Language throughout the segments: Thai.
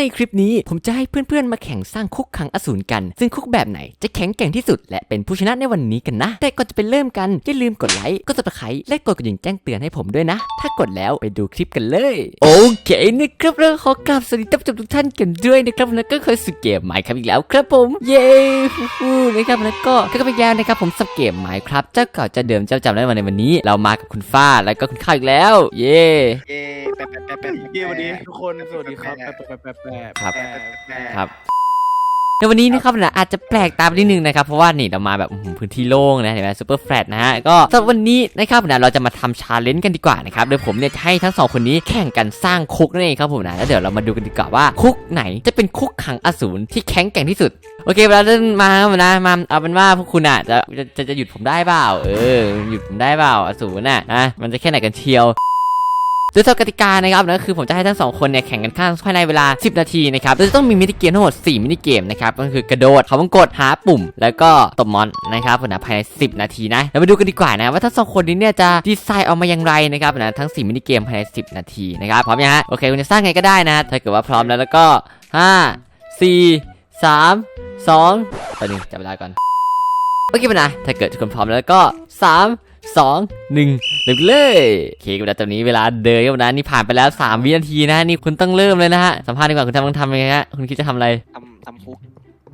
ในคลิปนี้ผมจะให้เพื่อนๆมาแข่งสร้างคุกขังอสูรกัน ซึ่งคุกแบบไหนจะแข็งแกร่งที่สุด และเป็นผู้ชนะในวันนี้กันนะ แต่ก่อนจะไปเริ่มกัน อย่าลืมกดไลค์ กด subscribe และกดกระดิ่งแจ้งเตือนให้ผมด้วยนะ ถ้ากดแล้วไปดูคลิปกันเลย โอเคนะครับแล้ขอกราบสวัสดีท่านผู้ชมทุกท่านกันด้วยนะครับแล้วก็เคยสเกมใหม่ครับอีกแล้วครับผม เย้ฟูนะครับแล้วก็ก็ไปแล้วนะครับผมสับเกมใหม่ครับเจ้าเก่าจ้าเดิมเจ้าจำได้มาในวันนี้ เรามากับคุณฟ้าแล้วก็คุณข้าวอีกแล้ว เย้เย้แปะแป แปะแปะเย้สวัสดีทุกคนสวัสดีครับแปะแปะแปะแปะครับแปะแปะครับในวันนี้นะครับนะอาจจะแปลกตาไปนิดนึงนะครับเพราะว่านี่เรามาแบบอื้อหือพื้นที่โล่งนะเห็นไหมซูเปอร์แฟลตนะฮะก็สำหรับวันนี้นะครับนะเราจะมาทำชาเลนจ์กันดีกว่านะครับโดยผมเนี่ยจะให้ทั้งสองคนนี้แข่งกันสร้างคุกนั่นเองครับผมนะแล้วเดี๋ยวเรามาดูกันดีกว่าว่าคุกไหนจะเป็นคุกขังอสูรที่แข็งแกร่งที่สุดโอเคเวลาเดินมาครับนะมาเอาเป็นว่าพวกคุณอะจะจะจะจะหยุดผมได้เปล่าเออหยุดผมได้เปล่าอสูรน่ะนะมันจะแค่ไหนกันเชียวโด ยสำหรับกติกานะครับนั่นคือผมจะให้ทั้งสองคนเนี่ยแข่งกันข้างภายในเวลา 10 นาทีนะครับโดยจะต้องมีมินิเกมทั้งหมด 4 มินิเกมนะครับก็คือกระโดดเขาวงกดหาปุ่ม แล้วก็ตบมอนนะครับผมนะภายใน 10 นาทีนะเราไปดูกันดีกว่านะว่าทั้งสองคนนี้เนี่ยจะดีไซน์ออกมาอย่างไรนะครับนะทั้ง 4 มินิเกมภายใน 10 นาทีนะครับพร้อมยังฮะโอเคคุณจะสร้างไงก็ได้นะถ้าเกิดว่าพร้อมแล้วแล้วก็ 5 4 3 2ตอนนี้จับเวลาก่อนโอเคปะนะถ้าเกิดทุกคนพร้อมแล้วก็ 3 สองหนึ่งเริ่มเลยโอเคกับตอนนี้เวลาเดินกับนะนี่ผ่านไปแล้ว 3 วินาทีนะนี่คุณต้องเริ่มเลยนะฮะสัมภาษณ์ดีกว่าคุณทำต้องทำยังไงฮะคุณคิดจะทำอะไรทำทำฟุก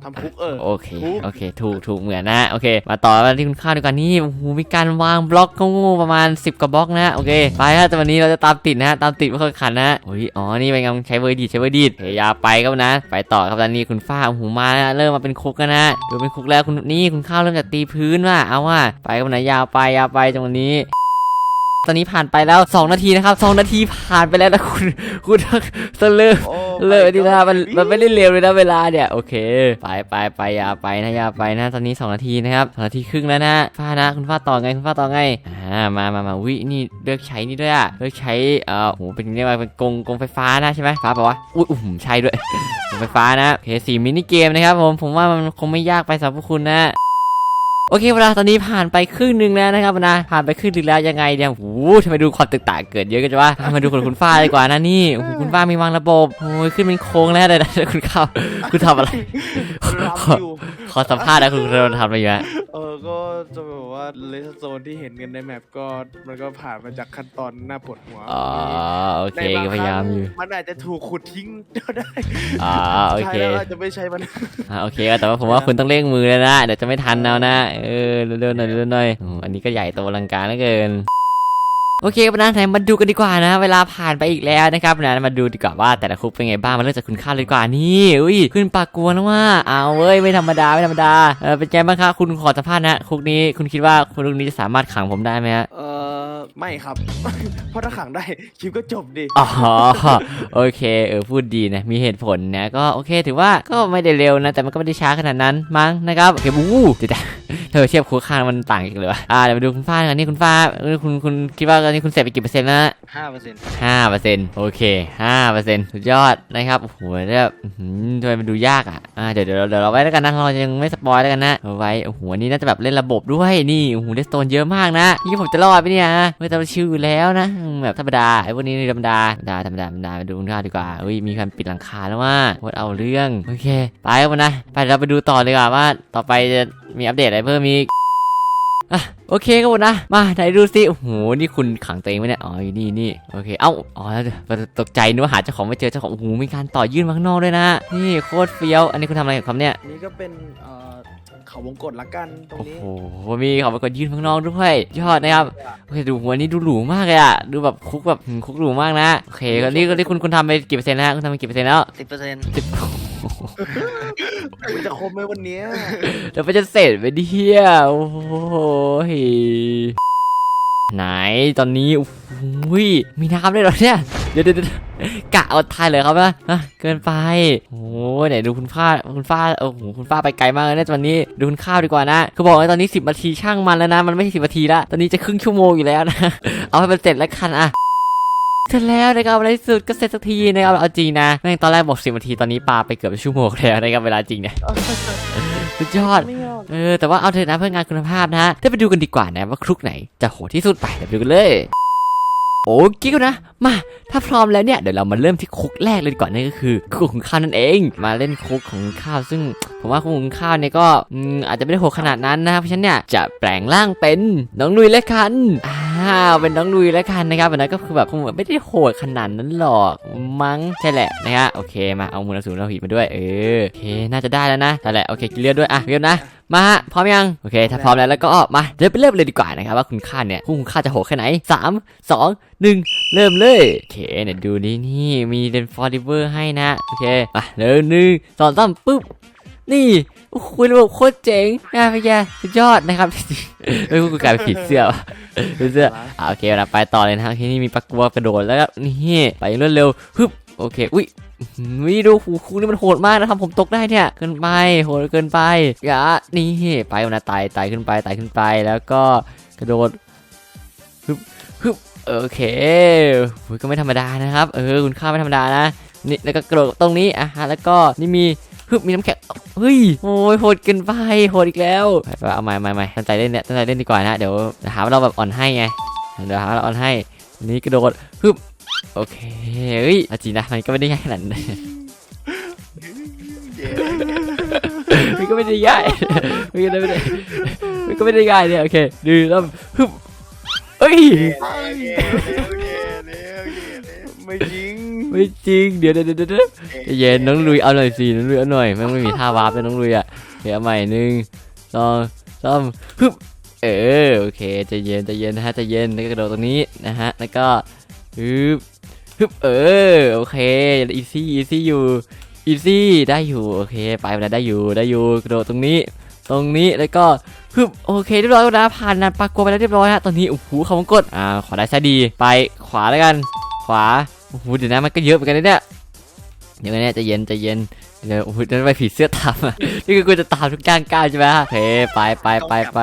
ทำคุกเออโอเคถูกโอเค ถูกถูกเหมือนนะโอเค มาต่อกันที่คุณข้าวดีกว่านี่โอ้โหมีการวางบล็อกโง่ๆประมาณ 10กว่าบล็อกนะโอเคไปฮะแต่วันนี้เราจะตามติดนะฮะตามติดไม่ค่อยขันนะโอ้ยอ๋อนี่เป็นไงใช้เวอร์ดีดใช้เวอร์ดีดเฮียาไปครับนะ ไปต่อครับตอนนี้คุณฟ้าโอ้โหมาแล้วเริ่มมาเป็นคุกกันนะดูเป็นคุกแล้วคุณนี่คุณข้าวเริ่มจากตีพื้นว่ะเอาว่ะไปครับนะยาวไปยาวไปจังหวะนี้ ตอนนี้ผ่านไปแล้ว 2 นาทีนะครับ2นาทีผ่านไปแล้วนะคุณคุณต้องเลิกโอ้เลิกดีนะมันมันไม่ได้เร็วเลยนะเวลาเนี่ยโอเค ไปไปไปอยาไปนะอยาไปนะ ตอนนี้ 2 นาทีนะครับสนาทีครึ่งแล้วนะฟ้านะคุณฟ้าต่อไงคุณฟ้าต่อไงอ่ามามามาวินี่เลือกใช้นี่ด้วยอะเลือกใช้เอ่อโหเป็นเรียกว่าเป็นกงกงไฟฟ้านะใช่ไหมฟ้าแปลว่าอุ้ยอุ้มใช่ด้วยกงไฟฟ้านะโอเคสี่มินิเกมนะครับผมผมว่ามันคงไม่ยากไปสำหรับพวกคุณนะ โอเคเวลาตอนนี้ผ่านไปครึ่งหนึ่งแล้วนะครับนะผ่านไปครึ่งหนึ่งแล้วยังไงเนี่ยโอ้ทำไมดูความตึกต่างเกิดเยอะกันจ้ะมาดูคนคุณฟ้าดีกว่านะนี่คุณฟ้ามีวางระบบโอ้ยขึ้นเป็นโค้งแล้วเลยนะคุณเข้าคุณทำอะไร อยู่ขอสัมภาษณ์นะคุณเราทำอะไรอยู่ฮะเออก็จะแบบว่าเลสโซนที่เห็นกันในแมปก็มันก็ผ่านมาจากขั้นตอนหน้าปวดหัวอ๋อโอเคในบงก็พยายามอยู่ ครั้งมันอาจจะถูกขุดทิ้งก็ได้อ๋อโอเค ใช้แล้วอาจจะไม่ใช้มัน อ่าโอเคแต่ว่าผมว่าคุณต้องเร่งมือแล้วนะเดี๋ยวจะไม่ทันแล้วนะเออเร็วๆหน่อยเร็วๆหน่อยอืมอันนี้ก็ใหญ่โตอลังการเหลือเกิน โอเคครับนะไหนมาดูกันดีกว่านะ เวลาผ่านไปอีกแล้วนะครับนะมาดูดีกว่าว่าแต่ละคุกเป็นไงบ้างมาเริ่มจากคุณข้าเลยดีกว่านี่อุ้ยขึ้นปากกลัวนะว่าเอาเว้ยไม่ธรรมดาไม่ธรรมดาเออเป็นไงบ้างคะคุณขอสัมภาษณ์นะคุกนี้คุณคิดว่าคุกนี้จะสามารถขังผมได้ไหมฮะเออ ไม่ครับ เพราะถ้าขังได้คลิปก็จบดิอ๋อโอเคเออพูดดีนะมีเหตุผลนะก็โอเค ถือว่าก็ไม่ได้เร็วนะแต่มันก็ไม่ได้ช้าขนาดนั้นมั้งนะครับโอเคบู๊เดี๋ยวๆเธอเทียบคุกข้างมันต่างกันเลยวะอ่าเดี๋ยวมาดูคุณฟ้ากันนี่คุณฟ้าเออคุณคุณคิดว่าตอนนี้คุณเสร็จไปกี่เปอร์เซ็นต์แล้วนะห้าเปอร์เซ็นต์ห้าเปอร์เซ็นต์โอเคห้าเปอร์เซ็นต์สุดยอดนะครับโอ้โหเนี่ยอื้อหือทำไมมันดูยากอะอ่าเดี๋ยวเดี๋ยวเดี๋ยวเราไว้แล้วกันนะเรายังไม่สปอยแล้วกันนะเอาไว้โอ้โหอันนี่น่าจะแบบเล่นระบบด้วยนี่โอ้โหเลสโตนเยอะมากนะนี่ผมจะรอดไหมเนี่ยไม่ต้องชิวอแล้วนะแบบธรรมดาไอ้พวกนี้นี่ธรรมดาธรรมดาธรรมดาธรรมดาไปดูกันดีกว่าอุ้ยมีการปิดหลังคาแล้วว่าโคตรเอาเรื่องโอเค ไปกันนะไปเราไปดูต่อเลยดีกว่าว่าต่อไปจะมีอัปเดตอะไรเพิ่มอีกอะ โอเคครับผมนะ มาไหนดูสิโอ้โห นี่คุณขังตัวเองไหมเนี่ย อ๋ออยู่นี่นี่โอเค เอ้า อ๋อตกใจนึกว่าหาเจ้าของไม่เจอ เจ้าของ โอ้โห มีการต่อยื่นมาข้างนอกด้วยนะ นี่โคตรเฟี้ยว อันนี้คุณทำอะไรกับเขาเนี่ยอันนี้ก็เป็นเอ่อเขาวงกดละกันตรงโอ้นี้โห มีเขาเป็นคนยื่นข้างนอกด้วยยอดนะครับ โอเคดูหัวนี้ดูหรูมากเลยอะดูแบบคุกแบบหืมคุกหรูมากนะ โอเคก็นี่ก็นี่คุณคุณทำไปกี่เปอร์เซ็นต์นะคุณทำไปกี่เปอร์เซ็นต์แล้วสิบเปอร์เซ็นต์สิบมันจะคมไหมวันเนี้ยเดี๋ยวไปจะเสร็จไปดิเฮียโอ้โหไหนตอนนี้อุ้ยมีน้ำด้วยเหรอเนี่ยเดี๋ยวเดี๋ยวกะเอาทายเลยครับนะเกินไปโอ้ไหนดูคุณฟ้าคุณฟ้าโอ้โหคุณฟ้าไปไกลมากเลยนี่ยตอนนี้ดูคุณข้าวดีกว่านะคือบอกว่าตอนนี้ 10นาทีช่างมันแล้วนะ มันไม่ใช่สินาทีละตอนนี้จะครึ่งชั่วโมงอยู่แล้วนะเอาให้มันเสร็จแล้วคันอะ เสร็จแล้วนะครับในที่สุดก็เสร็จสักทีนะครับเอาจริงนะแม่งตอนแรกบอก10นาทีตอนนี้ปาไปเกือบชั่วโมงแล้วนะครับเวลาจริงเนี่ยสุดยอดไม่ยอมเออ แต่ว่าเอาเถอะนะเพื่องานคุณภาพนะถ้าไปดูกันดีกว่านะว่าครุกไหนจะโหดที่สุดไปเดี๋ยวไปดูกันเลย โอเคก็นะ มา ถ้าพร้อมแล้วเนี่ย เดี๋ยวเรามาเริ่มที่คุกแรกเลยดีกว่อนนั่นก็คือคุกของข้าวนั่นเอง มาเล่นคุกของข้าวซึ่งผมว่าคุกของข้าวเนี่ยก็อืมอาจจะไม่ได้โหดขนาดนั้นนะครับเพราะฉะนั้นเนี่ยจะแปลงร่างเป็นน้องนุยและคันอ่า เป็นน้องนุยและคันนะครับอันนั้นก็คือแบบคงแบบไม่ได้โหดขนาดนั้นหรอกมั้งใช่แหละนะฮะโอเคมาเอามูลสูงเราหิตมาด้วยเออโอเคน่าจะได้แล้วนะใช่แหละโอเคกินเลือดด้วยอะเรียบนะมาฮะพร้อมยังโอเค ถ้าพร้อมแล้วแล้วก็มาเดี๋ยวไปเริ่มเลยดีกว่านะครับว่าคุณค่าเนี่ยคุณค่าจะโหดแค่ไหนสามสองหนึ่งเริ่มเลยโอเคเนี่ยดูนี่นี่มีเดนฟอร์ดิเวอร์ให้นะโอเคมาเริ่มหนึ่งสองสามปุ๊บ นี่โอ้โหระบบโคตรเจ๋งนะพี่แกสุดยอดนะครับเฮ้ยกูกลายเป็นผีเสื้อผีเสื้ออ่าโอเคนะไปต่อเลยนะที่นี่มีปลากรัวกระโดดแล้วก็นี่ไปรวดเร็วฮึบโอเคอุ้ยวิดูหูคูนี่มันโหดมากนะครับผมตกได้เนี่ยเกินไปโหดเกินไปอย่านี่ไปมันนะไต่ไต่ขึ้นไปไต่ขึ้นไปแล้วก็กระโดดฮึบฮึบโอเคอุ๊ยก็ไม่ธรรมดานะครับ เออคุณค่าไม่ธรรมดานะนี่แล้วก็กระโดดตรงนี้อะฮะแล้วก็นี่มี ฮึบมีน้ำแข็งเฮ้ยโอ้ยโหดเกินไปโหดอีกแล้วไปไปเอาใหม่ใหม่ใหม่ตั้งใจเล่นเนี่ยตั้งใจเล่นดีกว่านะเดี๋ยวหาว่าเราแบบอ่อนให้ไงเดี๋ยวหาว่าเราอ่อนให้อันนี้กระโดดฮึบโอเคเฮ้ยเอาจริงนะมันก็ไม่ได้ง่ายขนาดนั้นมันก็ไม่ได้ง่ายมันก็ไม่ได้มันก็ไม่ได้ง่ายเนี่ยโอเคดูแล้วฮึบเอ้ยไม่จริง ไม่จริง เดี๋ยวเดี๋ยวเดี๋ยวเดี๋ยวใจเย็นน้องลุยเอาหน่อยสิน้องลุยเอาหน่อยแม่งไม่มีท่าวาร์ปเลยน้องลุยอะโอเคเอาใหม่หนึ่งสองสามฮึบเออโอเคใจเย็นใจเย็นนะฮะใจเย็นแล้วก็กระโดดตรงนี้นะฮะแล้วก็ฮึบฮึบเออโอเคอีซี่อีซี่อยู่อีซี่ได้อยู่โอเคไปแล้วได้อยู่ได้อยู่กระโดดตรงนี้ตรงนี้แล้วก็ฮึบโอเคเรียบร้อยแล้วนะผ่านนะปรากฏไปแล้วเรียบร้อยฮะตอนนี้โอ้โหเขาวงกดอ่าขวาได้ซะดีไปขวาแล้วกัน ขวา โอ้โหเดี๋ยวนะมันก็เยอะเหมือนกันนะเนี่ยเดี๋ยวนะเนี่ยใจะเย็นใจะเย็นเดี๋ยวโอ้โหจะไปผีเสื้อตามอะนี่คือกูจะตามทุกก้างก้าวใช่ไหมฮะโอเคไปไปไปไป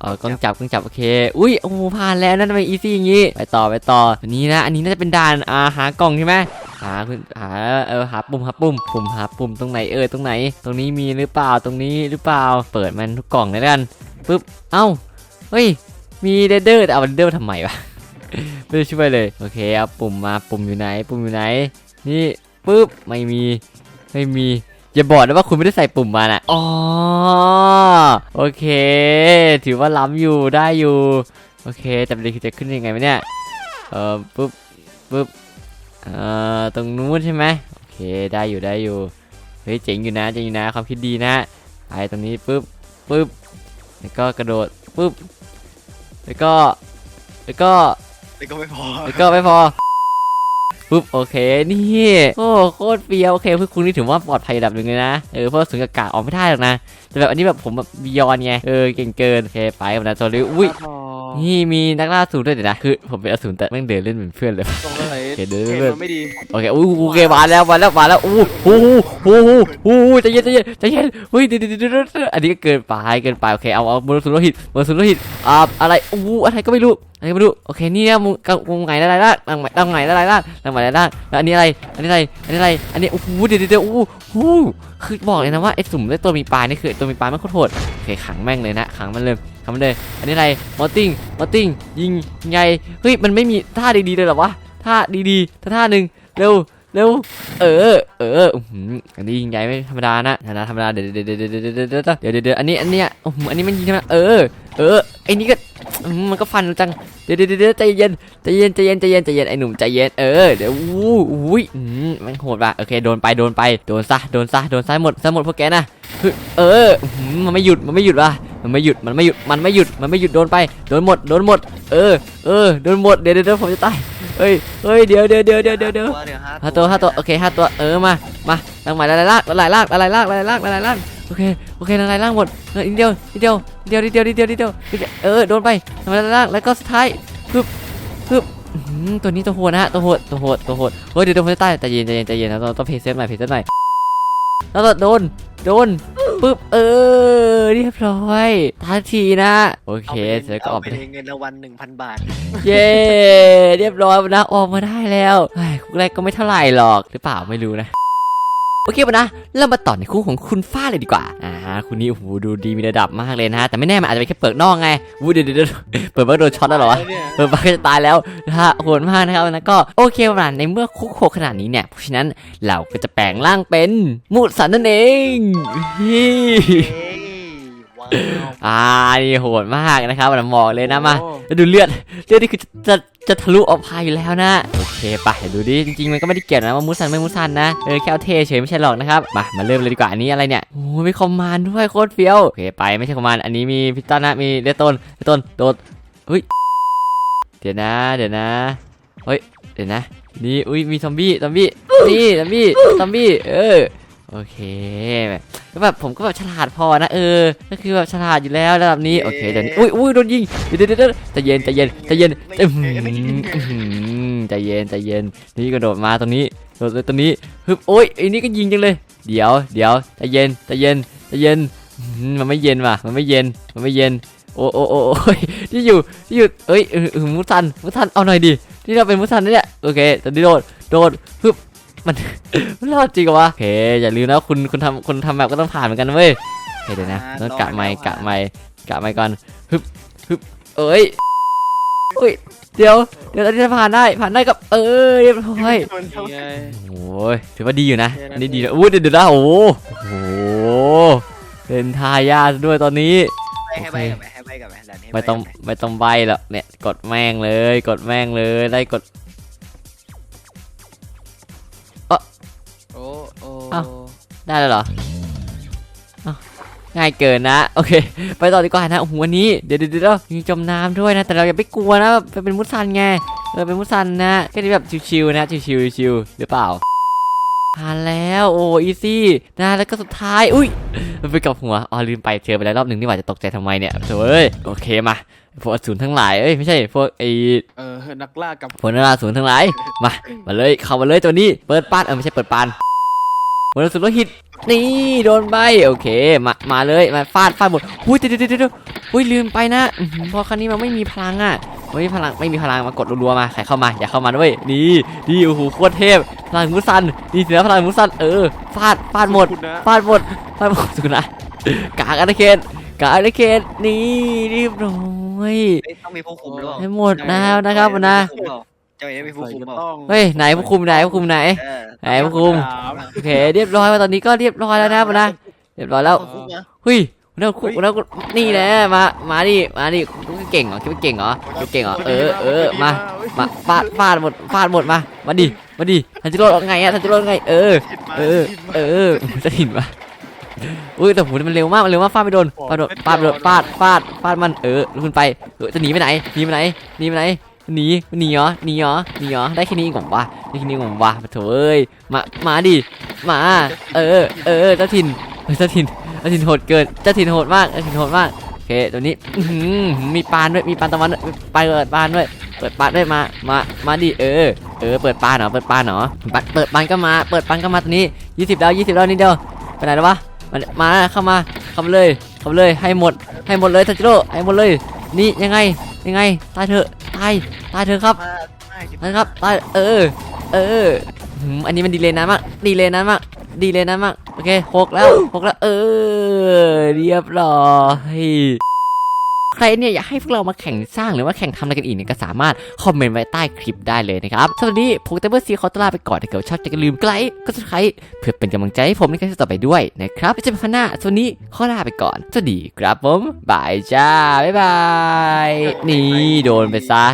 เออกล้องจับกล้องจับโอเค อุ้ยโอ้โหผ่านแล้วนั่นทำไมอีซี่อย่างงี้ไปต่อไปต่ออันนี้นะ อันนี้น่าจะเป็นด่านอ่าหากล่องใช่ไหมหาคุณหาเออหาปุ่มหาปุ่มปุ่มหาปุ่มตรงไหนเออตรงไหน ตรงนี้มีหรือเปล่าตรงนี้หรือเปล่า เปิดมันทุกกล่องเลยละกันปึ๊บเอ้าเฮ้ยมีเดเดอร์แต่เอาเดเดอร์ทำไมวะ ไม่ได้ช่วยเลยโอเคเอาปุ่มมาปุ่มอยู่ไหน ปุ่มอยู่ไหน นี่ปึ๊บไม่มีไม่มีอย่าบอกนะว่าคุณไม่ได้ใส่ปุ่มมาน่ะ อ๋อ โอเค ถือว่าล้ำอยู่ได้อยู่ โอเค แต่ประเด็นคือจะขึ้นยังไงไหมเนี่ย เออปุ๊บปุ๊บเอ่อ ตรงนู้นใช่ไหมโอเค ได้อยู่ได้อยู่ เฮ้ย เจ๋งอยู่นะ เจ๋งอยู่นะความคิดดีนะ ไปตรงนี้ปุ๊บปุ๊บ แล้วก็กระโดดปุ๊บ แล้วก็ แล้วก็ แต่ก็ไม่พอแล้วก็ไม่พอปุ๊บโอเคนี่โอ้โคตรเฟียวโอเคพวกคุณนี่ถือว่าปลอดภัยระดับหนึ่งเลยนะเออเพราะสุญญากาศออกไม่ได้หรอกนะแต่แบบอันนี้แบบผมแบบบียอนไงเออเก่งเกินโอเคไปกับนะตัวนี้อุ้ย นี่มีนักล่าสูตรด้วยเดี๋ยวนะคือผมเป็นอสูรแต่แม่งเดินเล่นเหมือนเพื่อนเลย ตรงไหนโอเคเดินเกมเล่นมันไม่ดีโอเคอู้โอเคมาแล้วมาแล้วมาแล้วอู้หูหูหูหูหูใจเย็นใจเย็นใจเย็นเฮ้ยเดี๋ยวเดี๋ยวเดี๋ยวเดี๋ยวอันนี้ก็เกินไปเกินไปโอเคเอาเอามรสุมโลหิตมรสุมโลหิตอ่าอะไรอู้อะไรก็ไม่รู้อะไรก็ไม่รู้โอเคนี่นะมุงกมุงไงอะไรล่ะตังไหนตังไหนอะไรล่ะตังไหนอะไรล่ะแล้วอันนี้อะไรอันนี้อะไรอันนี้อะไรอันนี้โอ้โหเดี๋ยวเดี๋ยวเดี๋ยวอู้หูคือบอกเลยนะว่าไอ้สุ่มไอ้ตัวมีปลายนี่คือไอ้ตัวมีปลายมันโคตรโหดโอเคขังแม่งเลยนะขังมันเลย ทำเลยอันนี้อะไรมอตติ้งมอตติ้งยิงไงเฮ้ยมันไม่มีท่าดีๆเลยหรอวะท่าดีๆท่าท่าหนึ่งเร็ว เร็ว เออ เอออันนี้ยิงใหญ่ไม่ธรรมดานะธรรมดาธรรมดาเดี๋ยวเดี๋ยวเดี๋ยวเดี๋ยวเดี๋ยวเดี๋ยวอันนี้อันเนี้ยอันนี้มันยิงธรรมเออ เออไอ้นี่ก็มันก็ฟันจัง เดี๋ยวเดี๋ยวเดี๋ยวใจเย็นใจเย็นใจเย็นใจเย็นใจเย็นไอ้หนุ่มใจเย็นเออเดี๋ยวอู้อุ้ยมันโหดว่ะโอเคโดนไปโดนไปโดนซะโดนซะโดนซะหมดซะหมดพวกแกนะเออมันไม่หยุดมันไม่หยุดว่ะมันไม่หยุดมันไม่หยุดมันไม่หยุดมันไม่หยุดโดนไปโดนหมดโดนหมด เออเออโดนหมดเดี๋ยวเดี๋ยวผมจะตายเฮ้ยเฮ้ยเดี๋ยวเดี๋ยวเดี๋ยวเดี๋ยวเดี๋ยว ห้าตัวห้าตัวโอเคห้าตัวเออมามาตั้งใหม่ละลายลากละลายลากละลายลากละลายลากละลายลากโอเคโอเคละลายลากหมดเออนิดเดียวนิดเดียวนิดเดียวนิดเดียวนิดเดียวนิดเดียวนิดเดียวเออโดนไปทำละลายลากแล้วก็สุดท้ายปึ๊บปึ๊บอื้อหือตัวนี้ตัวโหดนะฮะตัวโหดตัวโหดตัวโหดเฮ้ยเดี๋ยวเดี๋ยวผมจะตายใจเย็นใจเย็นใจเย็นนะต้องต้องเพย์เซฟหน่อยเพย์เซฟหน่อยแล้วก็โดนโดนปึ๊บเออ เรียบร้อยทันทีนะ โอเคเสร็จแล้วก็ออกไปไปเงินรางวัลหนึ่งพันบาท เย้เรียบร้อยนะออกมาได้แล้วเฮ้ยคุกแรกก็ไม่เท่าไหร่หรอกหรือเปล่าไม่รู้นะเคปะนะ เรามาต่อในคู่ของคุณฟ้าเลยดีกว่า อ่า คุณนี่โอ้โหดูดีมีระดับมากเลยนะฮะแต่ไม่แน่มันอาจจะเป็นแค่เปลือกนอกไงวูเดี๋ยวเดี๋ยวเดี๋ยวเปิดเบิร์โดนช็อตแล้วเหรอวะเนี่ยเออปลาก็จะตายแล้วนะฮะโหดมากนะครับแล้วก็โอเคประมาณในเมื่อคุกโคขนาดนี้เนี่ย เพราะฉะนั้นเราก็จะแปลงร่างเป็นมูสันนั่นเองฮิเอ้ยว้าวอ่านี่โหดมากนะครับผมบอกเลยนะมาโอ้แล้วดูเลือดเลือดนี่คือจะจะจะทะลุออกพายอยู่แล้วนะโอเคไปเดี๋ยวดูดิจริงๆมันก็ไม่ได้เกี่ยวนะว่ามูสันไม่มูสันนะเออแค่เอาเท่เฉยไม่ใช่หรอกนะครับมามาเริ่มเลยดีกว่าอันนี้อะไรเนี่ยโอ้ยมีคอมมานด์ด้วยโคตรเฟี้ยวโอเคไปไม่ใช่คอมมานด์อันนี้มีพิตตันนะมีเลตต้นเลตต้นโดดเฮ้ยเดี๋ยวนะเดี๋ยวนะเฮ้ยเดี๋ยวนะนี่อุ้ยมีซอมบี้ซอมบี้นี่ซอมบี้ซอมบี้เออ โอเคก็แบบผมก็แบบฉลาดพอนะเออ ก็คือแบบฉลาดอยู่แล้วระดับนี้โอเคเดี๋ยวนี้อุ้ยอุ้ยโดนยิงเดี๋ยวเดี๋ยวเดี๋ยวใจเย็นใจเย็นใจเย็นอื้อหืออื้อหือใจเย็นใจเย็นนี่กระโดดมาตรงนี้โดดเลยตรงนี้ฮึบโอ้ยไอ้นี่ก็ยิงจังเลย เดี๋ยวเดี๋ยวใจเย็นใจเย็นใจเย็นอื้อหือมันไม่เย็นว่ะมันไม่เย็นมันไม่เย็นโอ้โอ้โอ้โอ้ยที่อยู่ที่อยู่เอ้ยเออเออมุสันมุสันเอาหน่อยดิที่เราเป็นมุสันนะเนี่ยโอเคตอนนี้โดดโดดฮึบ มันมันรอดจริงเหรอวะโอเคอย่าลืมนะคุณคุณทำคุณทำแบบก็ต้องผ่านเหมือนกันนะเว้ยโอเคเดี๋ยวนะต้องกะไม้กะไม้กะไม้ก่อนฮึบฮึบเอ้ยเอ้ยเดี๋ยวเดี๋ยวตอนนี้จะผ่านได้ผ่านได้กับเออเรียบร้อย มันทำนี่ไงโอ้ยถือว่าดีอยู่นะแค่นั้นอันนี้ดีนะอู้เดี๋ยวเดี๋ยวนะโอ้โหโอ้โหเป็นทายาทด้วยตอนนี้ ให้ใบกับไหมให้ใบกับไหมดันให้ใบไม่ต้องกับหไม่ต้องใบหรอกเนี่ยกดแม่งเลย กดแม่งเลยได้กด ได้แล้วเหรออ้าวง่ายเกินนะ โอเค ไปต่อดีกว่านะโอ้โหวันนี้เดี๋ยวเดี๋ยวเดี๋ยวมีจมน้ำด้วยนะ แต่เราอย่าไปกลัวนะแบบเป็นมุสันไงเออเป็นมุสันนะแค่นี้แบบชิวๆนะชิวๆชิวๆหรือเปล่าผ่านแล้วโอ้อีซี่นะแล้วก็สุดท้ายอุ้ยมันไปกับหัวอ๋อลืมไปเจอไปแล้วรอบหนึ่งนี่หว่าจะตกใจทำไมเนี่ยโถ่เอ้ยโอเคมาพวกอสูรทั้งหลายเอ้ยไม่ใช่พวกไอเออนักล่ากับผลนาสูรทั้งหลายมามาเลยเข้ามาเลยตัวนี้เปิดปานเออไม่ใช่เปิดปาน ผลนาสูรโลหิตนี่โดนใบโอเคมามาเลยมาฟาดฟาดหมดหุ้ยเดี๋ยวเดี๋ยวเดี๋ยวหุ้ยลืมไปนะอื้อหือพอครั้งนี้มันไม่มีพลังอะไม่มีพลังไม่มีพลังมากดรัวๆมาใครเข้ามาอย่าเข้ามาด้วยนี่นี่โอ้โหโคตรเทพพลังมุสันนี่ถือว่าพลังมุสันเออฟาดฟาดหมดคุณนะฟาดหมดฟาดหมดสุนะกากอาณาเขตกากอาณาเขตนี่เรียบร้อยเอ้ยต้องมีผู้คุมหรือเปล่าให้หมดแล้วนะครับนะ เจ้าเอ๋มีผู้ใส่คุมก็เปล่าต้องเฮ้ยไหนผู้คุมไหนผู้คุมไหน เออไหนผู้คุมถามโอเค เรียบร้อยมาตอนนี้ก็เรียบร้อยแล้วนะนะเรียบร้อยแล้วผู้คุมนะเฮ้ยแล้วคุแล้วนี่แหละมามาดิมาดิคุณเก่งเหรอคิดว่าเก่งเหรอคิดว่าเก่งเหรอเออเออมามาฟาดฟาดหมดฟาดหมดมามาดิมาดิทันจิโร่เอาไงอะทันจิโร่เอาไงเออ เออ เออจะหินปะอุ้ยแต่หูมันเร็วมากมันเร็วมากฟาดไม่โดนฟาดโดนฟาดไม่โดนฟาดฟาดฟาดมันเออลุกขึ้นไปเออจะหนีไปไหนหนีไปไหนหนีไปไหน หนีหนีเหรอหนีเหรอหนีเหรอได้แค่นี้เองผมวะได้แค่นี้ผมวะโถ่เอ้ยมามาดิมา เออเออเจ้าถิ่นเจ้าถิ่นเจ้าถิ่นโหดเกินเจ้าถิ่นโหดมากเจ้าถิ่นโหดมากโอเคตัวนี้มีปานด้วยมีปานตะวันด้วยมีปเปิดปานด้วยเปิดปานด้วยมามามาดิเออเออเปิดปานเหรอเปิดปานเหรอเปิดปานก็มาเปิดปานก็มาตัวนี้ยี่สิบแล้วยี่สิบแล้วนิดเดียวไปไหนแล้ววะมามาเข้ามาเข้ามาเลยเข้ามาเลยให้หมดให้หมดเลยทันจิโร่ให้หมดเลย นี่ยังไง ยังไงตายเถอะตายตายเถอะครับมาได้สินะครับตายเออ เออหืมอันนี้มันดีเลยนานมากดีเลยนานมากดีเลยนานมากโอเคหกแล้วหกแล้ว เออ เรียบร้อยใค รเนี่ยอยากให้พวกเรามาแข่งสร้างหรือว่าแข่งทำอะไรกันอีกเนี่ยก็สามารถคอมเมนต์ไว้ใต้คลิปได้เลยนะครับสำหรับวันนี้ผมเตเบอร์ซีขอตวลาไปก่อนถ้าเกิดว่าชอบจะอย่าลืมไลค์ก็สไครต์เพื่อเป็นกำลังใจให้ผมในการต่อไปด้วยนะครับจะเป็นพันหน้าส่วนนี้ขอลาไปก่อนสวัสดีครับผมบายจ้าบ๊ายบายนี่โดนไปซะ